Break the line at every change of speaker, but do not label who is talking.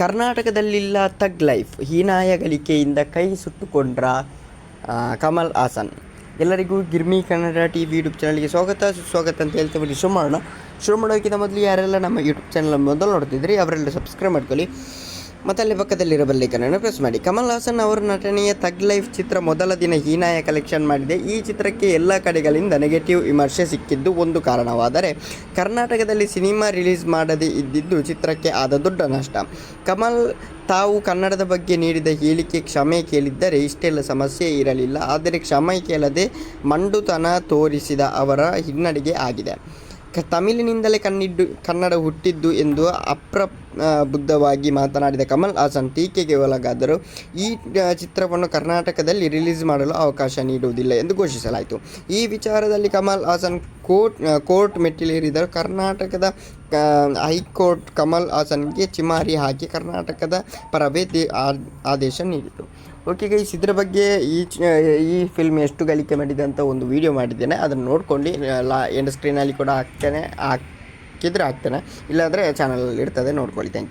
ಕರ್ನಾಟಕದಲ್ಲಿಲ್ಲ ತಗ್ life. ಹೀನಾಯ ಗಳಿಕೆಯಿಂದ ಕೈ ಸುಟ್ಟುಕೊಂಡ್ರ ಕಮಲ್ ಹಾಸನ್. ಎಲ್ಲರಿಗೂ ಗಿರ್ಮಿ ಕನ್ನಡ ಟಿ ವಿ ಯೂಟ್ಯೂಬ್ ಚಾನಲ್ಗೆ ಸ್ವಾಗತ. ಸುಸ್ವಾಗತ ಅಂತ ಹೇಳ್ತಾ ಶುರು ಮಾಡೋಣ. ಶುರು ಮಾಡೋಕ್ಕಿಂತ ಮೊದಲು ಯಾರೆಲ್ಲ ನಮ್ಮ ಯೂಟ್ಯೂಬ್ ಚಾನಲ್ ಮೊದಲು ನೋಡ್ತಿದ್ರಿ ಅವರೆಲ್ಲ ಸಬ್ಸ್ಕ್ರೈಬ್ ಮಾಡ್ಕೊಳ್ಳಿ. ಮತ್ತು ಅಲ್ಲಿ ಪಕ್ಕದಲ್ಲಿರೋ ಕನ್ನಡ ಪ್ರೆಸ್ ಮಾಡಿ. ಕಮಲ್ ಹಾಸನ್ ಅವರ ನಟನೆಯ ತಗ್ ಲೈಫ್ ಚಿತ್ರ ಮೊದಲ ದಿನ ಹೀನಾಯ ಕಲೆಕ್ಷನ್ ಮಾಡಿದೆ. ಈ ಚಿತ್ರಕ್ಕೆ ಎಲ್ಲ ಕಡೆಗಳಿಂದ ನೆಗೆಟಿವ್ ವಿಮರ್ಶೆ ಸಿಕ್ಕಿದ್ದು ಒಂದು ಕಾರಣವಾದರೆ, ಕರ್ನಾಟಕದಲ್ಲಿ ಸಿನಿಮಾ ರಿಲೀಸ್ ಮಾಡದೇ ಇದ್ದಿದ್ದು ಚಿತ್ರಕ್ಕೆ ಆದ ದೊಡ್ಡ ನಷ್ಟ. ಕಮಲ್ ತಾವು ಕನ್ನಡದ ಬಗ್ಗೆ ನೀಡಿದ ಹೇಳಿಕೆ ಕ್ಷಮೆ ಕೇಳಿದ್ದರೆ ಇಷ್ಟೆಲ್ಲ ಸಮಸ್ಯೆ ಇರಲಿಲ್ಲ. ಆದರೆ ಕ್ಷಮೆ ಕೇಳದೆ ಮಂಡುತನ ತೋರಿಸಿದ ಅವರ ಹಿನ್ನಡೆಗೆ ಆಗಿದೆ. ತಮಿಳಿನಿಂದಲೇ ಕಣ್ಣಿದ್ದು ಕನ್ನಡ ಹುಟ್ಟಿದ್ದು ಎಂದು ಅಪ್ರಬುದ್ಧವಾಗಿ ಮಾತನಾಡಿದ ಕಮಲ್ ಹಾಸನ್ ಟೀಕೆಗೆ ಒಳಗಾದರು ಈ ಚಿತ್ರವನ್ನು ಕರ್ನಾಟಕದಲ್ಲಿ ರಿಲೀಸ್ ಮಾಡಲು ಅವಕಾಶ ನೀಡುವುದಿಲ್ಲ ಎಂದು ಘೋಷಿಸಲಾಯಿತು. ಈ ವಿಚಾರದಲ್ಲಿ ಕಮಲ್ ಹಾಸನ್ ಕೋರ್ಟ್ ಕೋರ್ಟ್ ಮೆಟ್ಟಿಲೇರಿದರು ಕರ್ನಾಟಕದ ಹೈಕೋರ್ಟ್ ಕಮಲ್ ಹಾಸನ್ಗೆ ಚಿಮಾರಿ ಹಾಕಿ ಕರ್ನಾಟಕದ ಪರವೇ ಆದೇಶ ನೀಡಿತು. ಓಕೆ ಗೈಸ್, ಇದರ ಬಗ್ಗೆ ಈ ಈ ಫಿಲ್ಮ್ ಎಷ್ಟು ಗಳಿಕೆ ಮಾಡಿದೆ ಅಂತ ಒಂದು ವಿಡಿಯೋ ಮಾಡಿದ್ದೇನೆ. ಅದನ್ನು ನೋಡ್ಕೊಂಡು ಲಾ ಎಂಡ್ ಸ್ಕ್ರೀನಲ್ಲಿ ಕೂಡ ಹಾಕ್ತೇನೆ ಹಾಕಿದ್ರೆ ಹಾಕ್ತೇನೆ ಇಲ್ಲಾಂದರೆ ಚಾನಲಲ್ಲಿ ಇರ್ತದೆ ನೋಡ್ಕೊಳ್ಳಿ. Thank you